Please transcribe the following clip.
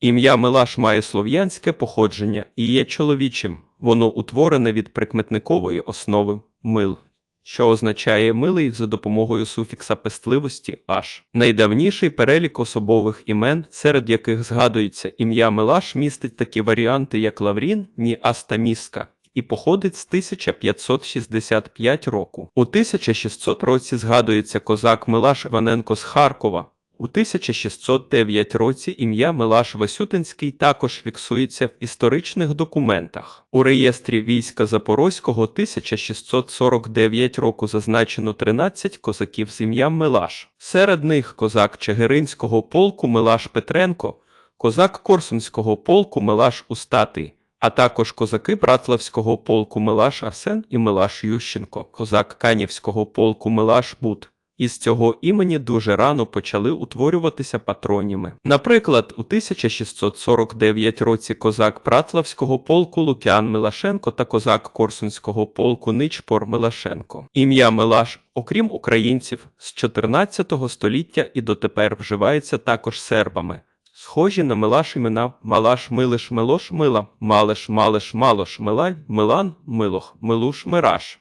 Ім'я Милаш має слов'янське походження і є чоловічим. Воно утворене від прикметникової основи мил, що означає милий за допомогою суфікса пестливості аж. Найдавніший перелік особових імен, серед яких згадується ім'я Милаш, містить такі варіанти, як Лаврін, Міас та Міска. І походить з 1565 року. У 1600 році згадується козак Милаш Іваненко з Харкова. У 1609 році ім'я Милаш Васютинський також фіксується в історичних документах. У реєстрі війська Запорозького 1649 року зазначено 13 козаків з ім'ям Милаш. Серед них козак Чигиринського полку Милаш Петренко, козак Корсунського полку Милаш Устатий, а також козаки Братлавського полку Милаш Арсен і Милаш Ющенко, козак Канівського полку Милаш Бут. Із цього імені дуже рано почали утворюватися патроніми. Наприклад, у 1649 році козак Пратлавського полку Лук'ян Милашенко та козак Корсунського полку Ничпор Милашенко. Ім'я Милаш, окрім українців, з 14 століття і дотепер вживається також сербами. Схожі на Милаш імена Малаш, Милиш, Милош, Мила, Малиш, Малиш, Малош, Милань, Милан, Милох, Милуш, Мираш.